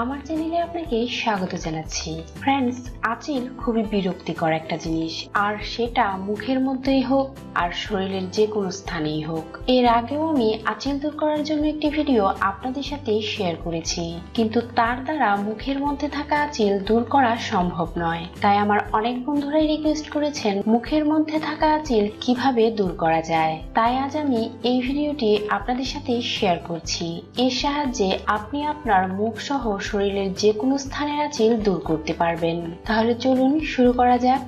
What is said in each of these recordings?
আমার চ্যানেলে আপনাকে স্বাগত জানাচ্ছি। ফ্রেন্ডস আচিল খুবই বিরক্তিকর একটা জিনিস। আর সেটা মুখের মধ্যেই হোক, আর শরীরের যে কোনো স্থানেই হোক। এর আগেও আমি আচিল দূর করার জন্য একটি ভিডিও আপনাদের সাথে শেয়ার করেছি। কিন্তু তার দ্বারা মুখের মধ্যে থাকা আচিল দূর করা সম্ভব নয়। তাই আমার অনেক বন্ধুরাই রিকোয়েস্ট করেছেন মুখের মধ্যে থাকা আচিল কীভাবে দূর করা যায়। তাই আজ আমি এই ভিডিওটি আপনাদের সাথে শেয়ার করছি। এর সাহায্যে আপনি আপনার মুখ সহ শরীরের যে কোনো স্থানের আঁচিল দূর করতে পারবেন। তাহলে চলুন শুরু করা যাক।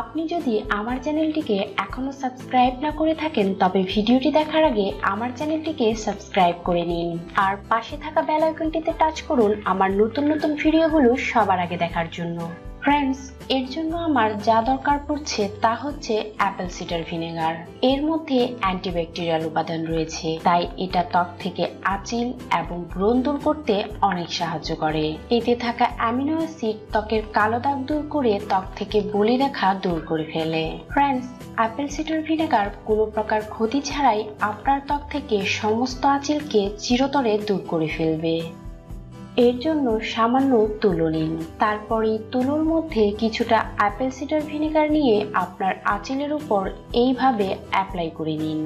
আপনি যদি আমার চ্যানেলটিকে এখনও সাবস্ক্রাইব না করে থাকেন, তবে ভিডিওটি দেখার আগে আমার চ্যানেলটিকে সাবস্ক্রাইব করে নিন। আর পাশে থাকা বেল আইকনটিতে টাচ করুন আমার নতুন নতুন ভিডিওগুলো সবার আগে দেখার জন্য। ফ্রেন্ডস এর জন্য আমার যা দরকার পড়ছে তা হচ্ছে অ্যাপেল সিডার ভিনেগার এর মধ্যে অ্যান্টিব্যাকটেরিয়াল উপাদান রয়েছে, তাই এটা ত্বক থেকে আচিল এবং ব্রণ দূর করতে অনেক সাহায্য করে। এতে থাকা অ্যামিনো অ্যাসিড ত্বকের কালো দাগ দূর করে ত্বক থেকে বলি রেখা দূর করে ফেলে। ফ্রেন্ডস অ্যাপেল সিডার ভিনেগার কোনো প্রকার ক্ষতি ছাড়াই আপনার ত্বক থেকে সমস্ত আচিলকে চিরতরে দূর করে ফেলবে। এর জন্য সামান্য তুলো নিন। তারপরে তুলোর মধ্যে কিছুটা অ্যাপেল সিডার ভিনেগার নিয়ে আপনার আঁচিলের উপর এইভাবে অ্যাপ্লাই করে নিন।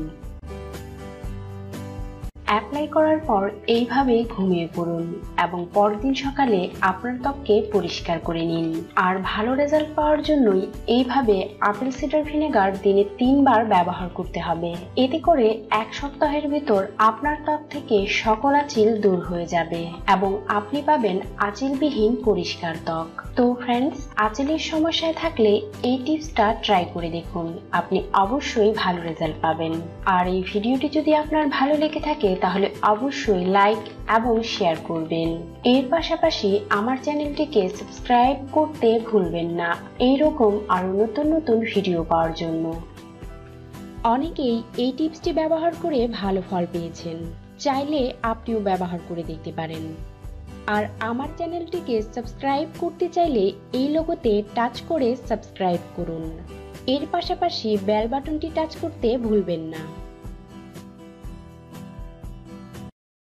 অ্যাপ্লাই করার পর এইভাবে ঘুমিয়ে পড়ুন এবং পরদিন সকালে আপনার ত্বককে পরিষ্কার করে নিন। আর ভালো রেজাল্ট পাওয়ার জন্যই এইভাবে আপেল সিডার ভিনেগার দিনে তিনবার ব্যবহার করতে হবে। এতে করে এক সপ্তাহের ভিতর আপনার ত্বক থেকে সকল আঁচিল দূর হয়ে যাবে এবং আপনি পাবেন আঁচিলবিহীন পরিষ্কার ত্বক। তো ফ্রেন্ডস আঁচিলের সমস্যায় থাকলে এই টিপসটা ট্রাই করে দেখুন। আপনি অবশ্যই ভালো রেজাল্ট পাবেন। আর এই ভিডিওটি যদি আপনার ভালো লেগে থাকে তাহলে অবশ্যই লাইক এবং শেয়ার করবেন। এর পাশাপাশি আমার চ্যানেলটিকে সাবস্ক্রাইব করতে ভুলবেন না। এইরকম আরও নতুন নতুন ভিডিও পাওয়ার জন্য। অনেকেই এই টিপসটি ব্যবহার করে ভালো ফল পেয়েছেন। চাইলে আপনিও ব্যবহার করে দেখতে পারেন। আর আমার চ্যানেলটিকে সাবস্ক্রাইব করতে চাইলে এই লোগোতে টাচ করে সাবস্ক্রাইব করুন। এর পাশাপাশি বেল বাটনটি টাচ করতে ভুলবেন না।